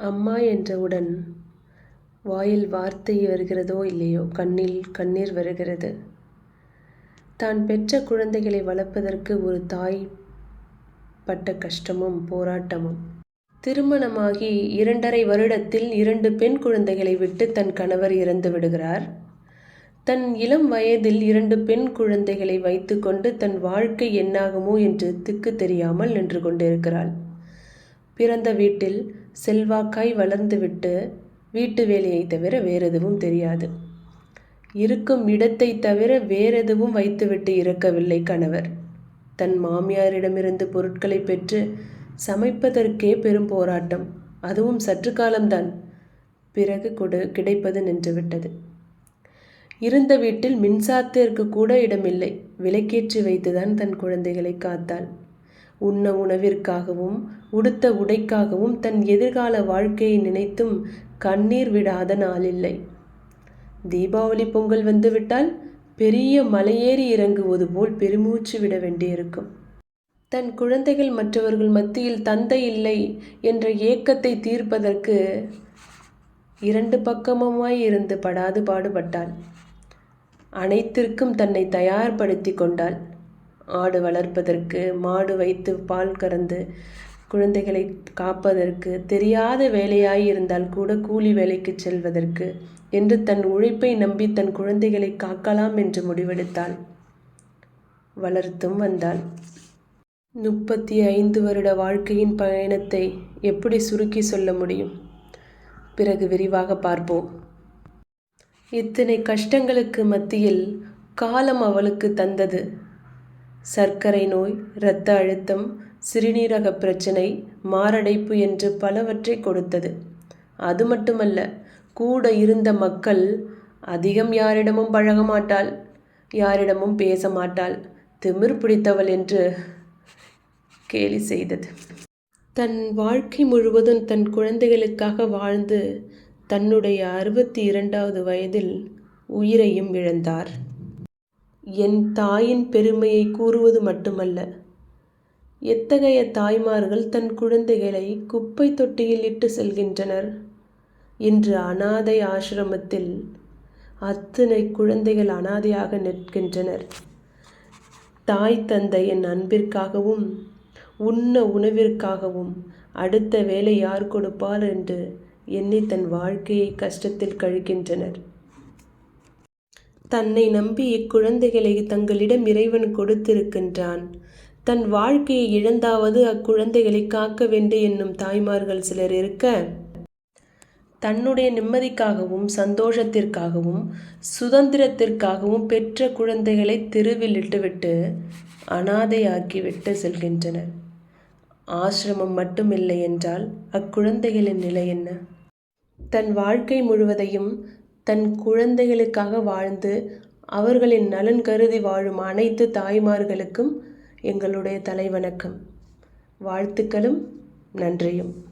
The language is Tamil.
அம்மா என்றவுடன் வாயில் வார்த்தை வருகிறதோ இல்லையோ? கண்ணில் கண்ணீர் வருகிறது. தான் பெற்ற குழந்தைகளை வளர்ப்பதற்கு ஒரு தாய் பட்ட கஷ்டமும் போராட்டமும். திருமணமாகி இரண்டரை வருடத்தில் இரண்டு பெண் குழந்தைகளை விட்டு தன் கணவர் இறந்து விடுகிறார். தன் இளம் வயதில் இரண்டு பெண் குழந்தைகளை வைத்துக்கொண்டு தன் வாழ்க்கை என்னாகுமோ என்று திக்கு தெரியாமல் நின்று கொண்டிருக்கிறாள். பிறந்த வீட்டில் செல்வாக்காய் வளர்ந்துவிட்டு வீட்டு வேலையை தவிர வேறெதுவும் தெரியாது. இருக்கும் இடத்தை தவிர வேறெதுவும் வைத்துவிட்டு இறக்கவில்லை கணவர். தன் மாமியாரிடமிருந்து பொருட்களை பெற்று சமைப்பதற்கே பெரும் போராட்டம். அதுவும் சற்று காலம்தான். பிறகு கொடு கிடைப்பது நின்றுவிட்டது. இருந்த வீட்டில் மின்சாரத்திற்கு கூட இடமில்லை. விலைக்கேற்றி வைத்துதான் தன் குழந்தைகளை காத்தாள். உண்ண உணவிற்காகவும் உடுத்த உடைக்காகவும் தன் எதிர்கால வாழ்க்கையை நினைத்தும் கண்ணீர் விடாத நாளில்லை. தீபாவளி பொங்கல் வந்துவிட்டால் பெரிய மலையேறி இறங்குவது போல் பெருமூச்சு விட வேண்டியிருக்கும். தன் குழந்தைகள் மற்றவர்கள் மத்தியில் தந்தை இல்லை என்ற ஏக்கத்தை தீர்ப்பதற்கு இரண்டு பக்கமுமாய் இருந்து படாது பாடுபட்டாள். அனைத்திற்கும் தன்னை தயார்படுத்தி கொண்டாள். ஆடு வளர்ப்பதற்கு மாடு வைத்து பால் கறந்து குழந்தைகளை காப்பதற்கு தெரியாத வேலையாய் இருந்தால் கூட கூலி வேலைக்கு செல்வதற்கு என்று தன் உழைப்பை நம்பி தன் குழந்தைகளை காக்கலாம் என்று முடிவெடுத்தாள். வளர்த்தும் வந்தாள். முப்பத்தி ஐந்து வருட வாழ்க்கையின் பயணத்தை எப்படி சுருக்கி சொல்ல முடியும்? பிறகு விரிவாக பார்ப்போம். இத்தனை கஷ்டங்களுக்கு மத்தியில் காலம் அவளுக்கு தந்தது. சர்க்கரை நோய் இரத்த அழுத்தம் சிறுநீரக பிரச்சனை மாரடைப்பு என்று பலவற்றை கொடுத்தது. அது மட்டுமல்ல கூட இருந்த மக்கள் அதிகம் யாரிடமும் பழக மாட்டாள் யாரிடமும் பேச மாட்டாள் திமிர் பிடித்தவள் என்று கேலி செய்தது. தன் வாழ்க்கை முழுவதும் தன் குழந்தைகளுக்காக வாழ்ந்து தன்னுடைய அறுபத்தி இரண்டாவது வயதில் உயிரையும் இழந்தார். என் தாயின் பெருமையை கூறுவது மட்டுமல்ல. எத்தகைய தாய்மார்கள் தன் குழந்தைகளை குப்பை தொட்டியில் இட்டு செல்கின்றனர்? இன்று அனாதை ஆசிரமத்தில் அத்தனை குழந்தைகள் அனாதையாக நிற்கின்றனர். தாய் தந்தை என் அன்பிற்காகவும் உண்ண உணவிற்காகவும் அடுத்த வேலை யார் கொடுப்பார் என்று எண்ணி தன் வாழ்க்கையை கஷ்டத்தில் கழிக்கின்றனர். தன்னை நம்பி இக்குழந்தைகளை தங்களிடம் இறைவன் கொடுத்திருக்கின்றான். தன் வாழ்க்கையை இழந்தாவது அக்குழந்தைகளை காக்க வேண்டும் என்னும் தாய்மார்கள் சிலர் இருக்க தன்னுடைய நிம்மதிக்காகவும் சந்தோஷத்திற்காகவும் சுதந்திரத்திற்காகவும் பெற்ற குழந்தைகளை தெருவில் இட்டுவிட்டு அனாதையாக்கிவிட்டு செல்கின்றனர். ஆசிரமம் மட்டுமில்லை என்றால் அக்குழந்தைகளின் நிலை என்ன? தன் வாழ்க்கை முழுவதையும் தன் குழந்தைகளுக்காக வாழ்ந்து அவர்களின் நலன் கருதி வாழும் அனைத்து தாய்மார்களுக்கும் எங்களுடைய தலைவணக்கம். வாழ்த்துக்களும் நன்றியும்.